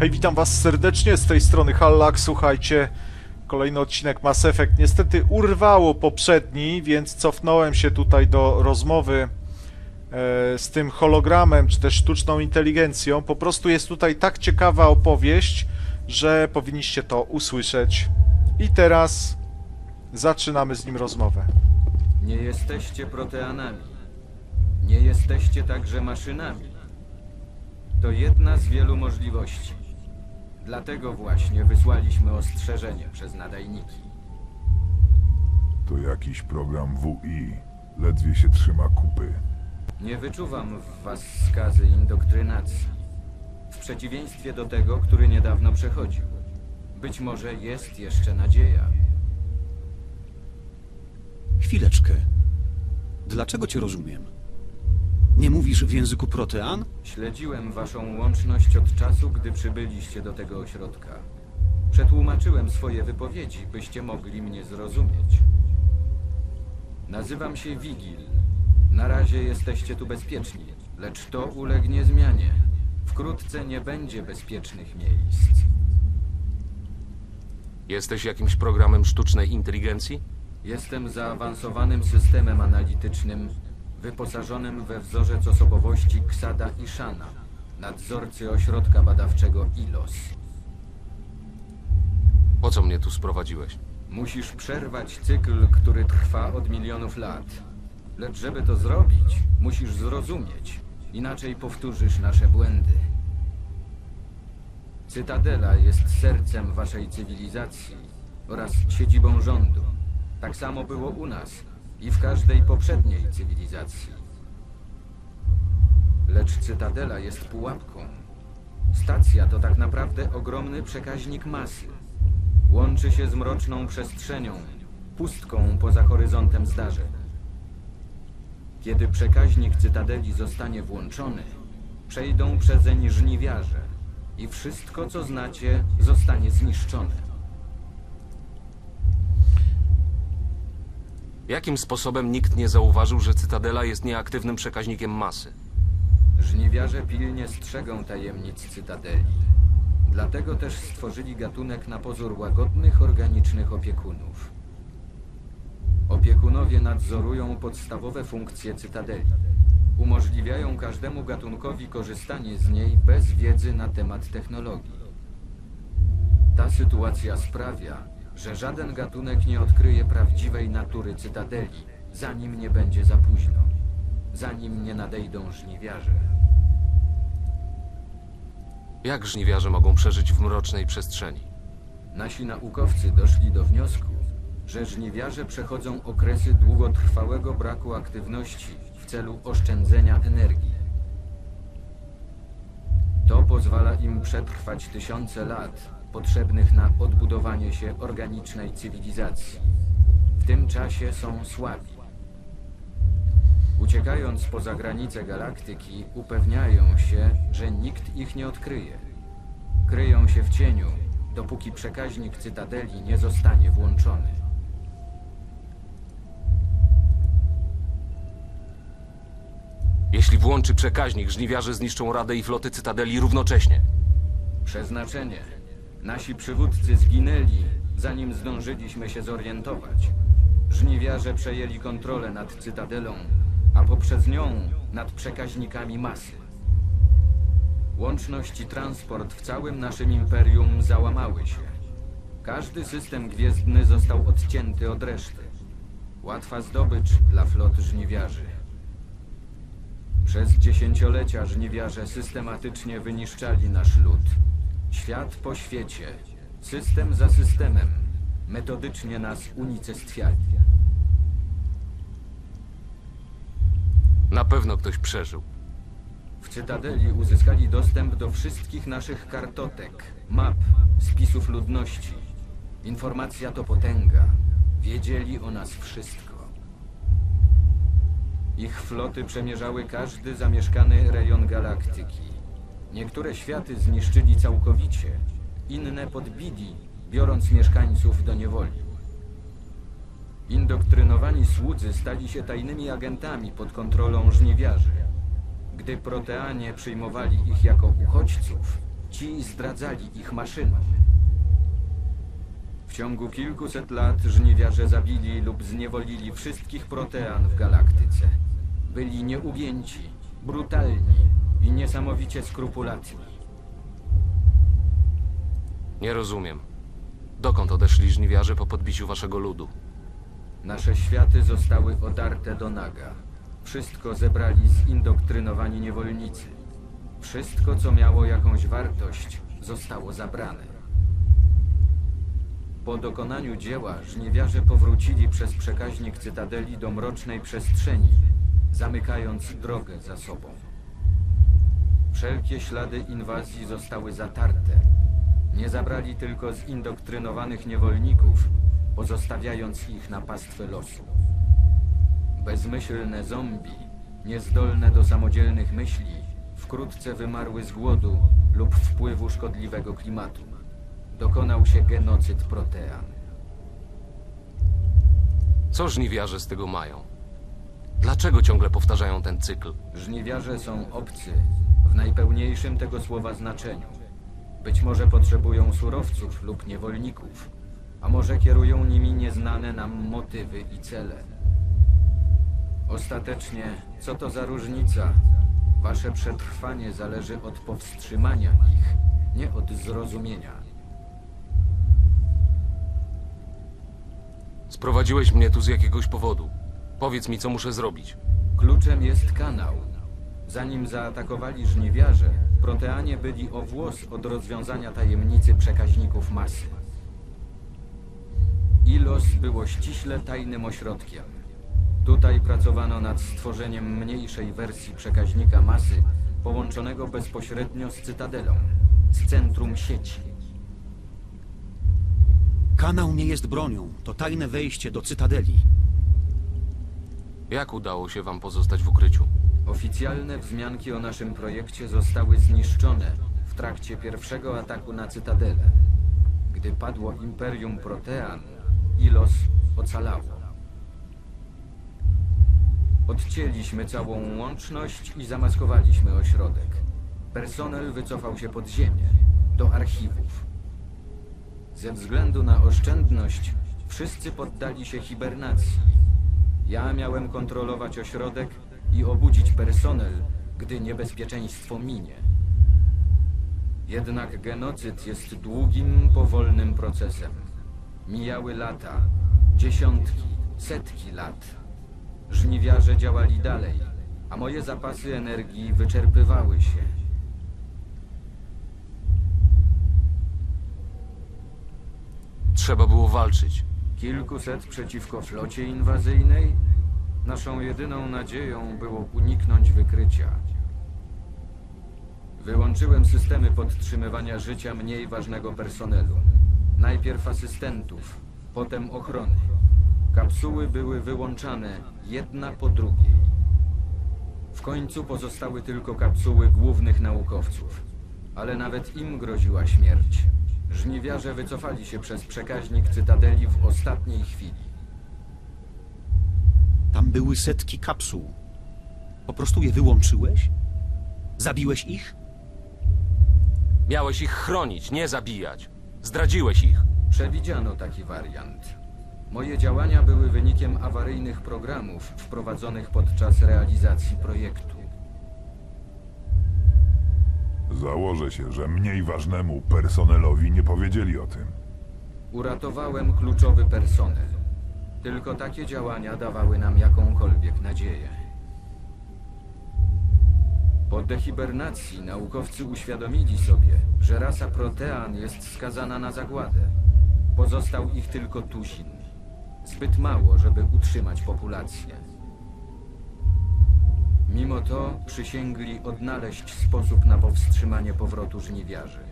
Hej, witam was serdecznie, z tej strony Hallak, słuchajcie, kolejny odcinek Mass Effect. Niestety urwało poprzedni, więc cofnąłem się tutaj do rozmowy e, z tym hologramem, czy też sztuczną inteligencją. Po prostu jest tutaj tak ciekawa opowieść, że powinniście to usłyszeć. I teraz zaczynamy z nim rozmowę. Nie jesteście proteanami. Nie jesteście także maszynami. To jedna z wielu możliwości. Dlatego właśnie wysłaliśmy ostrzeżenie przez nadajniki. To jakiś program WI. Ledwie się trzyma kupy. Nie wyczuwam w was skazy indoktrinacji. W przeciwieństwie do tego, który niedawno przechodził. Być może jest jeszcze nadzieja. Chwileczkę. Dlaczego cię rozumiem? Nie mówisz w języku protean? Śledziłem waszą łączność od czasu, gdy przybyliście do tego ośrodka. Przetłumaczyłem swoje wypowiedzi, byście mogli mnie zrozumieć. Nazywam się Wigil. Na razie jesteście tu bezpieczni, lecz to ulegnie zmianie. Wkrótce nie będzie bezpiecznych miejsc. Jesteś jakimś programem sztucznej inteligencji? Jestem zaawansowanym systemem analitycznym wyposażonym we wzorzec osobowości Ksada i Shana, nadzorcy ośrodka badawczego ILOS. Po co mnie tu sprowadziłeś? Musisz przerwać cykl, który trwa od milionów lat. Lecz żeby to zrobić, musisz zrozumieć. Inaczej powtórzysz nasze błędy. Cytadela jest sercem waszej cywilizacji oraz siedzibą rządu. Tak samo było u nas i w każdej poprzedniej cywilizacji. Lecz Cytadela jest pułapką. Stacja to tak naprawdę ogromny przekaźnik masy. Łączy się z mroczną przestrzenią, pustką poza horyzontem zdarzeń. Kiedy przekaźnik Cytadeli zostanie włączony, przejdą przezeń żniwiarze i wszystko, co znacie, zostanie zniszczone. Jakim sposobem nikt nie zauważył, że Cytadela jest nieaktywnym przekaźnikiem masy? Żniwiarze pilnie strzegą tajemnic Cytadeli. Dlatego też stworzyli gatunek na pozór łagodnych, organicznych opiekunów. Opiekunowie nadzorują podstawowe funkcje Cytadeli. Umożliwiają każdemu gatunkowi korzystanie z niej bez wiedzy na temat technologii. Ta sytuacja sprawia, że żaden gatunek nie odkryje prawdziwej natury Cytadeli, zanim nie będzie za późno. Zanim nie nadejdą żniwiarze. Jak żniwiarze mogą przeżyć w mrocznej przestrzeni? Nasi naukowcy doszli do wniosku, że żniwiarze przechodzą okresy długotrwałego braku aktywności w celu oszczędzenia energii. To pozwala im przetrwać tysiące lat potrzebnych na odbudowanie się organicznej cywilizacji. W tym czasie są słabi. Uciekając poza granice galaktyki, upewniają się, że nikt ich nie odkryje. Kryją się w cieniu, dopóki przekaźnik Cytadeli nie zostanie włączony. Jeśli włączy przekaźnik, żniwiarze zniszczą Radę i floty Cytadeli równocześnie. Przeznaczenie. Nasi przywódcy zginęli, zanim zdążyliśmy się zorientować. Żniwiarze przejęli kontrolę nad Cytadelą, a poprzez nią nad przekaźnikami masy. Łączność i transport w całym naszym imperium załamały się. Każdy system gwiezdny został odcięty od reszty. Łatwa zdobycz dla flot żniwiarzy. Przez dziesięciolecia żniwiarze systematycznie wyniszczali nasz lud. Świat po świecie, system za systemem, metodycznie nas unicestwiali. Na pewno ktoś przeżył. W Cytadeli uzyskali dostęp do wszystkich naszych kartotek, map, spisów ludności. Informacja to potęga. Wiedzieli o nas wszystko. Ich floty przemierzały każdy zamieszkany rejon galaktyki. Niektóre światy zniszczyli całkowicie, inne podbili, biorąc mieszkańców do niewoli. Indoktrynowani słudzy stali się tajnymi agentami pod kontrolą żniwiarzy. Gdy proteanie przyjmowali ich jako uchodźców, ci zdradzali ich maszynom. W ciągu kilkuset lat żniwiarze zabili lub zniewolili wszystkich protean w galaktyce. Byli nieugięci, brutalni i niesamowicie skrupulatni. Nie rozumiem. Dokąd odeszli żniwiarze po podbiciu waszego ludu? Nasze światy zostały odarte do naga. Wszystko zebrali zindoktrynowani niewolnicy. Wszystko, co miało jakąś wartość, zostało zabrane. Po dokonaniu dzieła żniwiarze powrócili przez przekaźnik Cytadeli do mrocznej przestrzeni, zamykając drogę za sobą. Wszelkie ślady inwazji zostały zatarte. Nie zabrali tylko zindoktrynowanych niewolników, pozostawiając ich na pastwę losu. Bezmyślne zombie, niezdolne do samodzielnych myśli, wkrótce wymarły z głodu lub wpływu szkodliwego klimatu. Dokonał się genocyd protean. Co żniwiarze z tego mają? Dlaczego ciągle powtarzają ten cykl? Żniwiarze są obcy, w najpełniejszym tego słowa znaczeniu. Być może potrzebują surowców lub niewolników, a może kierują nimi nieznane nam motywy i cele. Ostatecznie, co to za różnica? Wasze przetrwanie zależy od powstrzymania ich, nie od zrozumienia. Sprowadziłeś mnie tu z jakiegoś powodu. Powiedz mi, co muszę zrobić. Kluczem jest kanał. Zanim zaatakowali żniwiarze, proteanie byli o włos od rozwiązania tajemnicy przekaźników masy. Ilos było ściśle tajnym ośrodkiem. Tutaj pracowano nad stworzeniem mniejszej wersji przekaźnika masy, połączonego bezpośrednio z Cytadelą, z centrum sieci. Kanał nie jest bronią, to tajne wejście do Cytadeli. Jak udało się wam pozostać w ukryciu? Oficjalne wzmianki o naszym projekcie zostały zniszczone w trakcie pierwszego ataku na Cytadelę. Gdy padło Imperium Protean, Ilos ocalało. Odcięliśmy całą łączność i zamaskowaliśmy ośrodek. Personel wycofał się pod ziemię, do archiwów. Ze względu na oszczędność, wszyscy poddali się hibernacji. Ja miałem kontrolować ośrodek i obudzić personel, gdy niebezpieczeństwo minie. Jednak genocyd jest długim, powolnym procesem. Mijały lata, dziesiątki, setki lat. Żniwiarze działali dalej, a moje zapasy energii wyczerpywały się. Trzeba było walczyć. Kilkuset przeciwko flocie inwazyjnej? Naszą jedyną nadzieją było uniknąć wykrycia. Wyłączyłem systemy podtrzymywania życia mniej ważnego personelu. Najpierw asystentów, potem ochrony. Kapsuły były wyłączane jedna po drugiej. W końcu pozostały tylko kapsuły głównych naukowców. Ale nawet im groziła śmierć. Żniwiarze wycofali się przez przekaźnik Cytadeli w ostatniej chwili. Tam były setki kapsuł. Po prostu je wyłączyłeś? Zabiłeś ich? Miałeś ich chronić, nie zabijać. Zdradziłeś ich. Przewidziano taki wariant. Moje działania były wynikiem awaryjnych programów wprowadzonych podczas realizacji projektu. Założę się, że mniej ważnemu personelowi nie powiedzieli o tym. Uratowałem kluczowy personel. Tylko takie działania dawały nam jakąkolwiek nadzieję. Po dehibernacji naukowcy uświadomili sobie, że rasa protean jest skazana na zagładę. Pozostał ich tylko tuzin. Zbyt mało, żeby utrzymać populację. Mimo to przysięgli odnaleźć sposób na powstrzymanie powrotu żniwiarzy.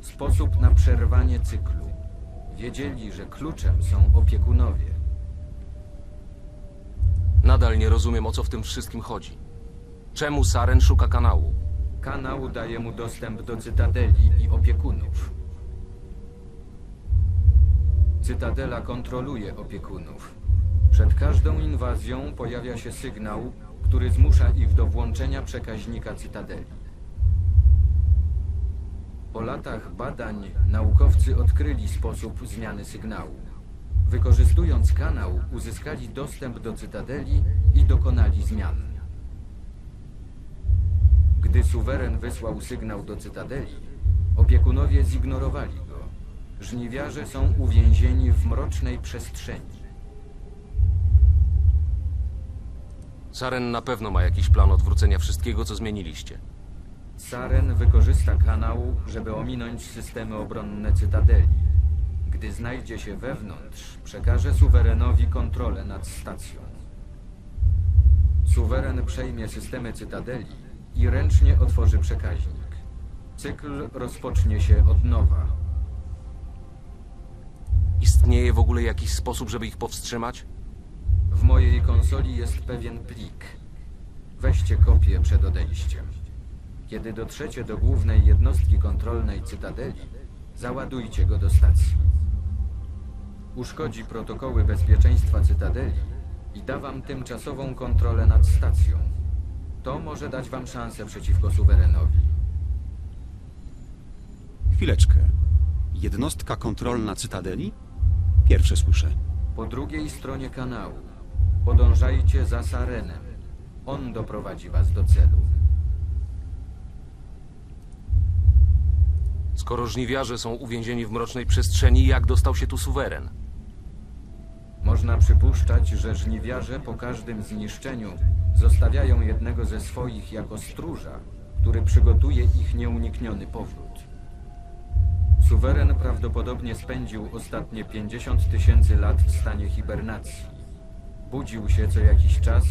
Sposób na przerwanie cyklu. Wiedzieli, że kluczem są opiekunowie. Nadal nie rozumiem, o co w tym wszystkim chodzi. Czemu Saren szuka kanału? Kanał daje mu dostęp do Cytadeli i opiekunów. Cytadela kontroluje opiekunów. Przed każdą inwazją pojawia się sygnał, który zmusza ich do włączenia przekaźnika Cytadeli. Po latach badań naukowcy odkryli sposób zmiany sygnału. Wykorzystując kanał, uzyskali dostęp do cytadeli i dokonali zmian. Gdy suweren wysłał sygnał do cytadeli, opiekunowie zignorowali go. Żniwiarze są uwięzieni w mrocznej przestrzeni. Saren na pewno ma jakiś plan odwrócenia wszystkiego, co zmieniliście. Saren wykorzysta kanał, żeby ominąć systemy obronne Cytadeli. Gdy znajdzie się wewnątrz, przekaże suwerenowi kontrolę nad stacją. Suweren przejmie systemy Cytadeli i ręcznie otworzy przekaźnik. Cykl rozpocznie się od nowa. Istnieje w ogóle jakiś sposób, żeby ich powstrzymać? W mojej konsoli jest pewien plik. Weźcie kopię przed odejściem. Kiedy dotrzecie do głównej jednostki kontrolnej Cytadeli, załadujcie go do stacji. Uszkodzi protokoły bezpieczeństwa Cytadeli i da wam tymczasową kontrolę nad stacją. To może dać wam szansę przeciwko suwerenowi. Chwileczkę. Jednostka kontrolna Cytadeli? Pierwsze słyszę. Po drugiej stronie kanału podążajcie za Sarenem. On doprowadzi was do celu. Skoro żniwiarze są uwięzieni w mrocznej przestrzeni, jak dostał się tu suweren? Można przypuszczać, że żniwiarze po każdym zniszczeniu zostawiają jednego ze swoich jako stróża, który przygotuje ich nieunikniony powrót. Suweren prawdopodobnie spędził ostatnie 50 tysięcy lat w stanie hibernacji. Budził się co jakiś czas,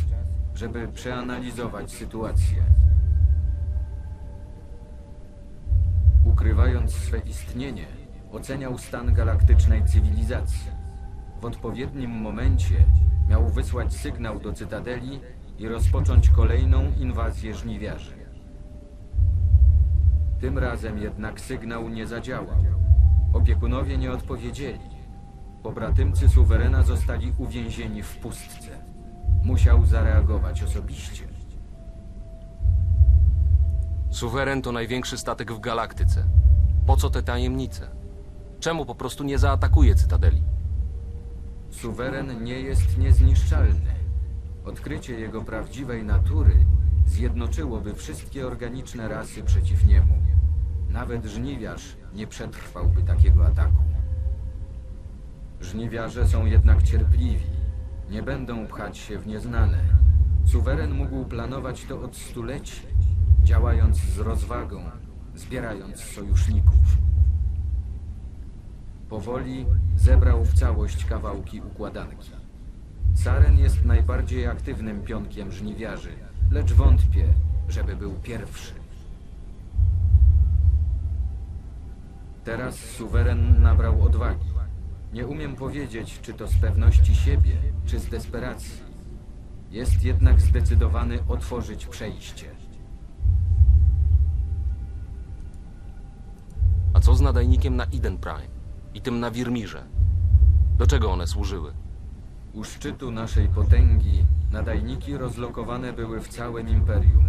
żeby przeanalizować sytuację. Ukrywając swe istnienie, oceniał stan galaktycznej cywilizacji. W odpowiednim momencie miał wysłać sygnał do Cytadeli i rozpocząć kolejną inwazję żniwiarzy. Tym razem jednak sygnał nie zadziałał. Opiekunowie nie odpowiedzieli. Pobratymcy suwerena zostali uwięzieni w pustce. Musiał zareagować osobiście. Suweren to największy statek w galaktyce. Po co te tajemnice? Czemu po prostu nie zaatakuje Cytadeli? Suweren nie jest niezniszczalny. Odkrycie jego prawdziwej natury zjednoczyłoby wszystkie organiczne rasy przeciw niemu. Nawet żniwiarz nie przetrwałby takiego ataku. Żniwiarze są jednak cierpliwi. Nie będą pchać się w nieznane. Suweren mógł planować to od stuleci, działając z rozwagą, zbierając sojuszników. Powoli zebrał w całość kawałki układanki. Saren jest najbardziej aktywnym pionkiem żniwiarzy, lecz wątpię, żeby był pierwszy. Teraz suweren nabrał odwagi. Nie umiem powiedzieć, czy to z pewności siebie, czy z desperacji. Jest jednak zdecydowany otworzyć przejście. Z nadajnikiem na Eden Prime? I tym na Wirmirze? Do czego one służyły? U szczytu naszej potęgi nadajniki rozlokowane były w całym imperium.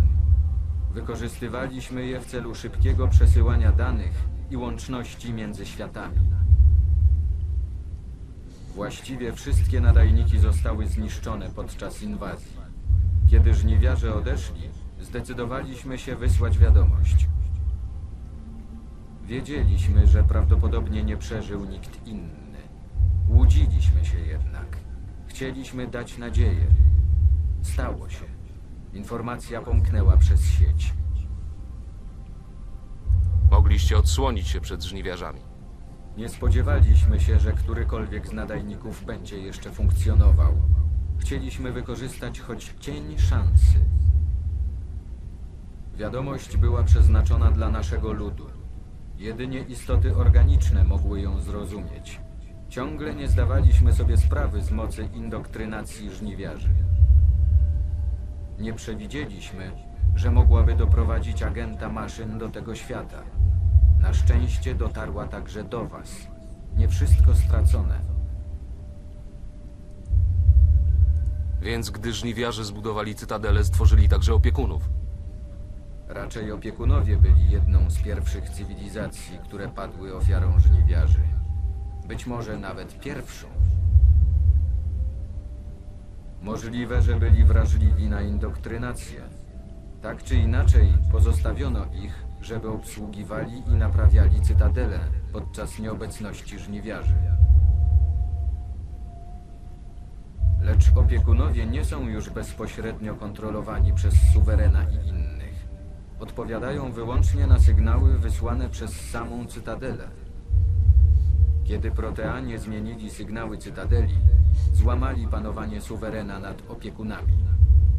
Wykorzystywaliśmy je w celu szybkiego przesyłania danych i łączności między światami. Właściwie wszystkie nadajniki zostały zniszczone podczas inwazji. Kiedy żniwiarze odeszli, zdecydowaliśmy się wysłać wiadomość. Wiedzieliśmy, że prawdopodobnie nie przeżył nikt inny. Łudziliśmy się jednak. Chcieliśmy dać nadzieję. Stało się. Informacja pomknęła przez sieć. Mogliście odsłonić się przed żniwiarzami. Nie spodziewaliśmy się, że którykolwiek z nadajników będzie jeszcze funkcjonował. Chcieliśmy wykorzystać choć cień szansy. Wiadomość była przeznaczona dla naszego ludu. Jedynie istoty organiczne mogły ją zrozumieć. Ciągle nie zdawaliśmy sobie sprawy z mocy indoktrynacji żniwiarzy. Nie przewidzieliśmy, że mogłaby doprowadzić agenta maszyn do tego świata. Na szczęście dotarła także do was. Nie wszystko stracone. Więc gdy żniwiarze zbudowali Cytadelę, stworzyli także opiekunów. Raczej opiekunowie byli jedną z pierwszych cywilizacji, które padły ofiarą żniwiarzy. Być może nawet pierwszą. Możliwe, że byli wrażliwi na indoktrynację. Tak czy inaczej, pozostawiono ich, żeby obsługiwali i naprawiali cytadelę podczas nieobecności żniwiarzy. Lecz opiekunowie nie są już bezpośrednio kontrolowani przez suwerena i innych. Odpowiadają wyłącznie na sygnały wysłane przez samą cytadelę. Kiedy proteanie zmienili sygnały cytadeli, złamali panowanie suwerena nad opiekunami.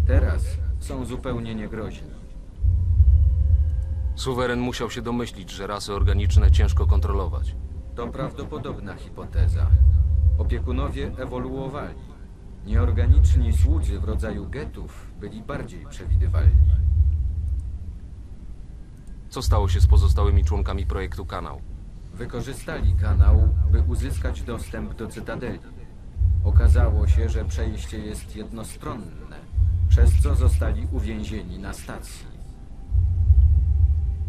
Teraz są zupełnie niegroźni. Suweren musiał się domyślić, że rasy organiczne ciężko kontrolować. To prawdopodobna hipoteza. Opiekunowie ewoluowali. Nieorganiczni słudzy w rodzaju getów byli bardziej przewidywalni. Co stało się z pozostałymi członkami projektu Kanał? Wykorzystali kanał, by uzyskać dostęp do cytadeli. Okazało się, że przejście jest jednostronne, przez co zostali uwięzieni na stacji.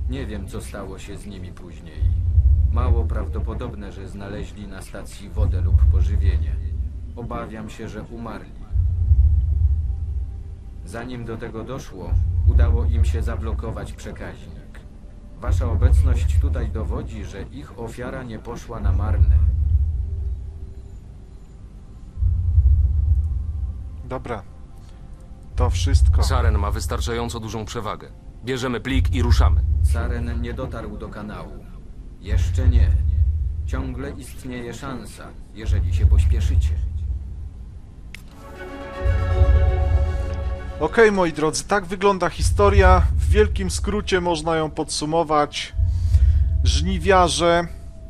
Nie wiem, co stało się z nimi później. Mało prawdopodobne, że znaleźli na stacji wodę lub pożywienie. Obawiam się, że umarli. Zanim do tego doszło, udało im się zablokować przekaźnik. Wasza obecność tutaj dowodzi, że ich ofiara nie poszła na marne. Dobra. To wszystko. Saren ma wystarczająco dużą przewagę. Bierzemy plik i ruszamy. Saren nie dotarł do kanału. Jeszcze nie. Ciągle istnieje szansa, jeżeli się pośpieszycie. Okej, moi drodzy, tak wygląda historia. Wielkim skrócie można ją podsumować. Żniwiarze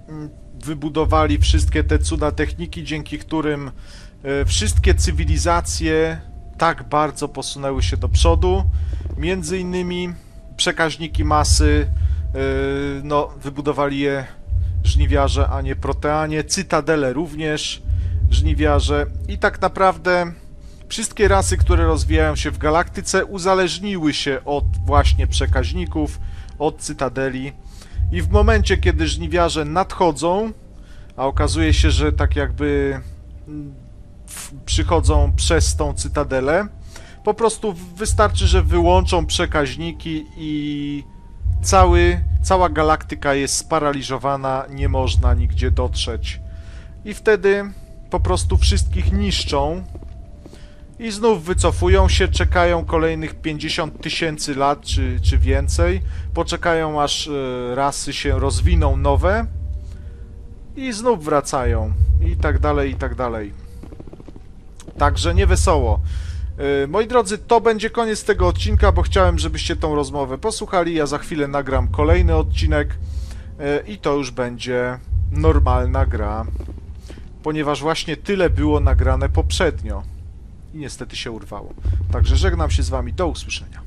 mm, wybudowali wszystkie te cuda techniki, dzięki którym e, wszystkie cywilizacje tak bardzo posunęły się do przodu. Między innymi przekaźniki masy, e, no, wybudowali je żniwiarze, a nie proteanie. Cytadele również żniwiarze. I tak naprawdę Wszystkie rasy, które rozwijają się w galaktyce, uzależniły się od właśnie przekaźników, od cytadeli. I w momencie, kiedy żniwiarze nadchodzą, a okazuje się, że tak jakby mm, przychodzą przez tą cytadelę, po prostu wystarczy, że wyłączą przekaźniki i cały, cała galaktyka jest sparaliżowana, nie można nigdzie dotrzeć. I wtedy po prostu wszystkich niszczą, i znów wycofują się, czekają kolejnych 50 tysięcy lat czy, czy więcej, poczekają aż e, rasy się rozwiną nowe i znów wracają i tak dalej, i tak dalej. Także nie wesoło. E, Moi drodzy, to będzie koniec tego odcinka, bo chciałem, żebyście tą rozmowę posłuchali. Ja za chwilę nagram kolejny odcinek e, i to już będzie normalna gra, ponieważ właśnie tyle było nagrane poprzednio i niestety się urwało. Także żegnam się z Wami, do usłyszenia.